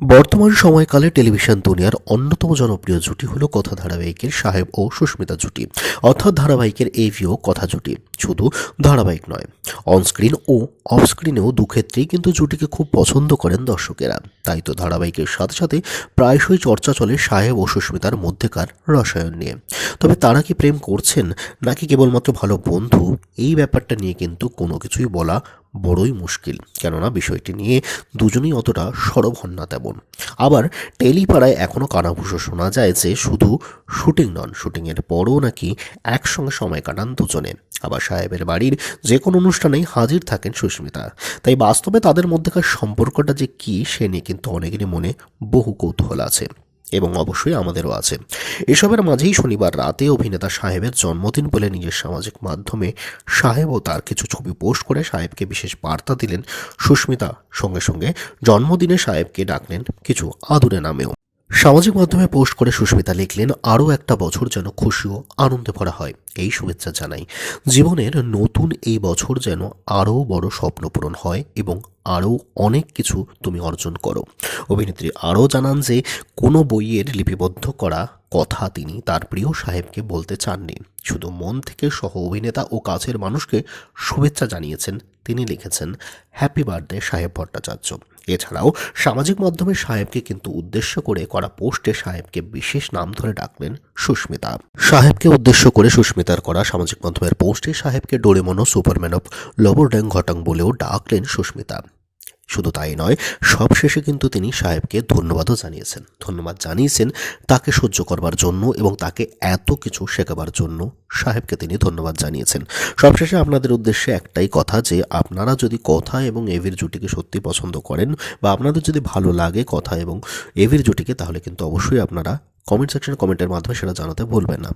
বর্তমান সময়কালে টেলিভিশন দুনিয়ার অন্যতম জনপ্রিয় জুটি হলো কথা ধারাবাহিকের সাহেব ও সুস্মিতা জুটি, অর্থাৎ ধারাবাহিকের এভিও কথা জুটি, শুধু ধারাবাহিক নয়। অনস্ক্রিন ও অফস্ক্রিনেও দুক্ষেত্রেই কিন্তু জুটিকে খুব পছন্দ করেন দর্শকেরা। তাই তো ধারাবাহিকের সাথে সাথে প্রায়শই চর্চা চলে সাহেব ও সুস্মিতার মধ্যেকার রসায়ন নিয়ে। তবে তারা কি প্রেম করছেন নাকি কেবলমাত্র ভালো বন্ধু? এই ব্যাপারটা নিয়ে কিন্তু কোনো কিছুই বলা বড়ই মুশকিল। কেননা বিষয়টি নিয়ে দুজনেই অতটা সরব হন না তেমন। আবার টেলিপাড়ায় এখনও কানাভূষো শোনা যায় যে শুধু শুটিং নন, শুটিংয়ের পরও নাকি একসঙ্গে সময় কাটান দুজনে। আবার সাহেবের বাড়ির যে কোনো অনুষ্ঠানেই হাজির থাকেন সুস্মিতা। তাই বাস্তবে তাদের মধ্যেকার সম্পর্কটা যে কী, সে নিয়ে কিন্তু অনেকেরই মনে বহু কৌতূহল আছে। এবং অবশ্যই আমাদেরও আছে। এসবের মাঝেই শনিবার রাতে অভিনেতা সাহেবের জন্মদিন বলে নিজের সামাজিক মাধ্যমে সাহেব ও তার কিছু ছবি পোস্ট করে সাহেবকে বিশেষ বার্তা দিলেন সুস্মিতা। সঙ্গে সঙ্গে জন্মদিনে সাহেবকে ডাকলেন কিছু আদুরে নামেও। সামাজিক মাধ্যমে পোস্ট করে সুস্মিতা লিখলেন, আরও একটা বছর যেন খুশি ও আনন্দে ভরা হয়। এই শুভেচ্ছা জানাই। জীবনের নতুন এই বছর যেন আরও বড় স্বপ্ন পূরণ হয় এবং আরও অনেক কিছু তুমি অর্জন করো। অভিনেত্রী আরও জানান যে, কোনো বইয়ের লিপিবদ্ধ করা কথা তিনি তার প্রিয় সাহেবকে বলতে চাননি। শুধু মন থেকে সহ অভিনেতা ও কাছের মানুষকে শুভেচ্ছা জানিয়েছেন, তিনি লিখেছেন হ্যাপি বার্থডে সাহেব ভট্টাচার্য। এছাড়াও সামাজিক মাধ্যমে সাহেবকে কিন্তু উদ্দেশ্য করে করা পোস্টে সাহেবকে বিশেষ নাম ধরে ডাকলেন সুস্মিতা। সাহেবকে উদ্দেশ্য করে সুস্মিতার করা সামাজিক মাধ্যমের পোস্টে সাহেবকে ডোরেমনো সুপারম্যান অফ লবরড্যাং ঘটাং বলেও ডাকলেন সুস্মিতা। শুধু তাই নয়, সবশেষে কিন্তু তিনি সাহেবকে ধন্যবাদও জানিয়েছেন। ধন্যবাদ জানিয়েছেন তাকে সহ্য করবার জন্য এবং তাকে এত কিছু শেখাবার জন্য সাহেবকে তিনি ধন্যবাদ জানিয়েছেন। সবশেষে আপনাদের উদ্দেশ্যে একটাই কথা যে, আপনারা যদি কথা এবং এভির জুটিকে সত্যি পছন্দ করেন বা আপনাদের যদি ভালো লাগে কথা এবং এভির জুটিকে, তাহলে কিন্তু অবশ্যই আপনারা কমেন্ট সেকশনে কমেন্টের মাধ্যমে সেটা জানাতে ভুলবেন না।